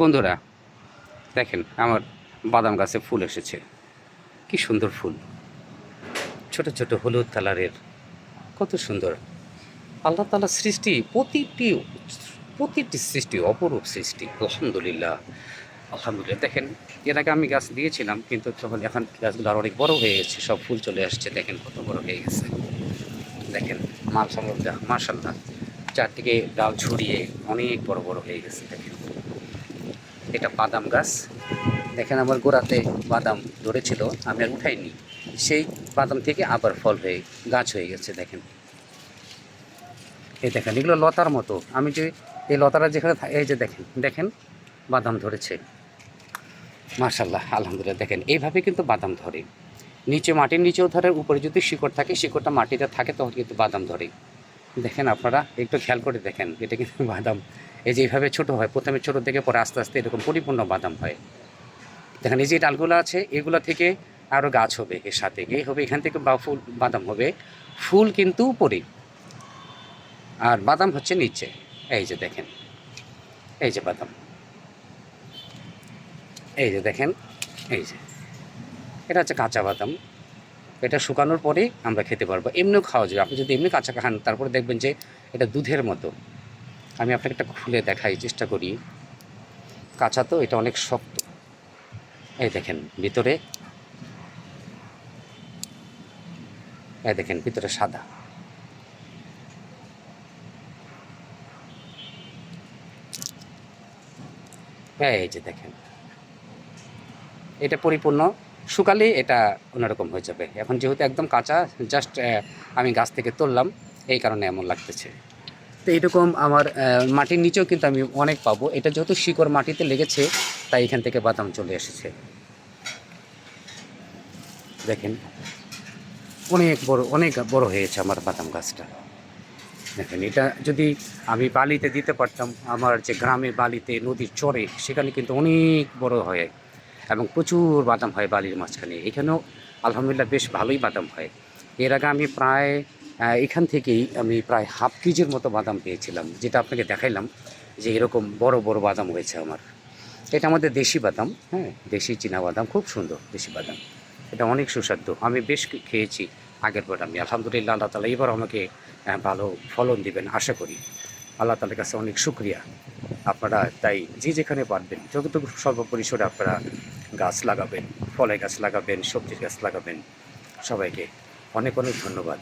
বন্ধুরা, দেখেন আমার বাদাম গাছে ফুল এসেছে। কি সুন্দর ফুল। ছোট ছোট হলুদ কালারের। কত সুন্দর। আল্লাহ তালা সৃষ্টি, প্রতিটি প্রতিটি সৃষ্টি, অপরূপ সৃষ্টি। আলহামদুলিল্লাহ। আলহামদুলিল্লাহ। দেখেন, এর আগে আমি গাছ দিয়েছিলাম, কিন্তু তখন এখন গাছগুলো আরও অনেক বড় হয়ে গেছে, সব ফুল চলে আসছে। দেখেন, কত বড় হয়ে গেছে। দেখেন মাশাল্লাহ মাশাল্লাহ চারদিকে ডাল ছড়িয়ে অনেক বড় বড় হয়ে গেছে। দেখেন। এটা বাদাম গাছ। দেখেন আমার গোড়াতে বাদাম ধরেছিল, আমি আর উঠাইনি। সেই বাদাম থেকে আবার ফল হয়ে, গাছ হয়ে গেছে, দেখেন। এই দেখেন, এগুলো লতার মতো। আমি যে এই লতাটা যেখানে এই যে দেখেন দেখেন, বাদাম ধরেছে। মার্শাল্লাহ আলহামদুলিল্লাহ, দেখেন, এইভাবে কিন্তু বাদাম ধরে। নিচে মাটির নিচেও ধরে, উপরে যদি শিকড় থাকে, শিকড়টা মাটিতে থাকে, তখন কিন্তু বাদাম ধরে। দেখেন আপনারা, একটু খেয়াল করে দেখেন, এটা কিন্তু বাদাম এই যে এইভাবে ছোটো হয়, প্রথমে ছোটো থেকে পরে আস্তে আস্তে এরকম পরিপূর্ণ বাদাম হয়। দেখেন এই যে ডালগুলো আছে, এগুলো থেকে আরও গাছ হবে, এর সাথে এই হবে, এখান থেকে বা ফুল, বাদাম হবে। ফুল কিন্তু উপরে। আর বাদাম হচ্ছে নিচে। এই যে দেখেন, এই যে বাদাম। এই যে দেখেন, এই যে। এটা হচ্ছে কাঁচা বাদাম। এটা শুকানোর পরে আমরা খেতে পারব। এমনিও খাওয়া যাবে। আপনি যদি এমনি কাঁচা খান, তারপরে দেখবেন যে এটা দুধের মতো। আমি আপনাকে একটা খুলে দেখাই, চেষ্টা করি। কাঁচা তো, এটা অনেক শক্ত। এই দেখেন, ভিতরে। এই দেখেন, ভিতরে সাদা। এই যে দেখেন। এটা পরিপূর্ণ। শুকালে এটা অন্যরকম হয়ে যাবে। এখন যেহেতু একদম কাঁচা জাস্ট আমি গাছ থেকে তুললাম, এই কারণে এমন লাগতেছে। তো এরকম আমার মাটির নিচেও কিন্তু আমি অনেক পাবো। এটা যেহেতু শিকড় মাটিতে লেগেছে, তাই এখান থেকে বাদাম চলে এসেছে। দেখেন, অনেক বড় অনেক বড় হয়েছে আমার বাদাম গাছটা। দেখেন, এটা যদি আমি বালিতে দিতে পারতাম, আমার যে গ্রামে বালিতে নদীর চরে সেখানে কিন্তু অনেক বড় হয় এবং প্রচুর বাদাম হয় বালির মাঝখানে। এখানেও আলহামদুলিল্লাহ বেশ ভালোই বাদাম হয়। এর আগে আমি প্রায় এখান থেকেই আমি প্রায় হাফ কেজির মতো বাদাম পেয়েছিলাম, যেটা আপনাকে দেখাইলাম যে এরকম বড় বড় বাদাম হয়েছে আমার। এটা আমাদের দেশি বাদাম হ্যাঁ দেশি চীনা বাদাম, খুব সুন্দর দেশি বাদাম। এটা অনেক সুস্বাদু। আমি বেশ খেয়েছি আগের বার আমি। আলহামদুলিল্লাহ, আল্লাহ তালা এবার আমাকে ভালো ফলন দিবেন, আশা করি। আল্লাহ তালার কাছে অনেক শুক্রিয়া। আপনারা তাই যে যেখানে পারবেন, যতটুকু সর্বপরিসরে আপনারা গাছ লাগাবেন, ফলের গাছ লাগাবেন, সবজির গাছ লাগাবেন, সবাইকে অনেক অনেক ধন্যবাদ।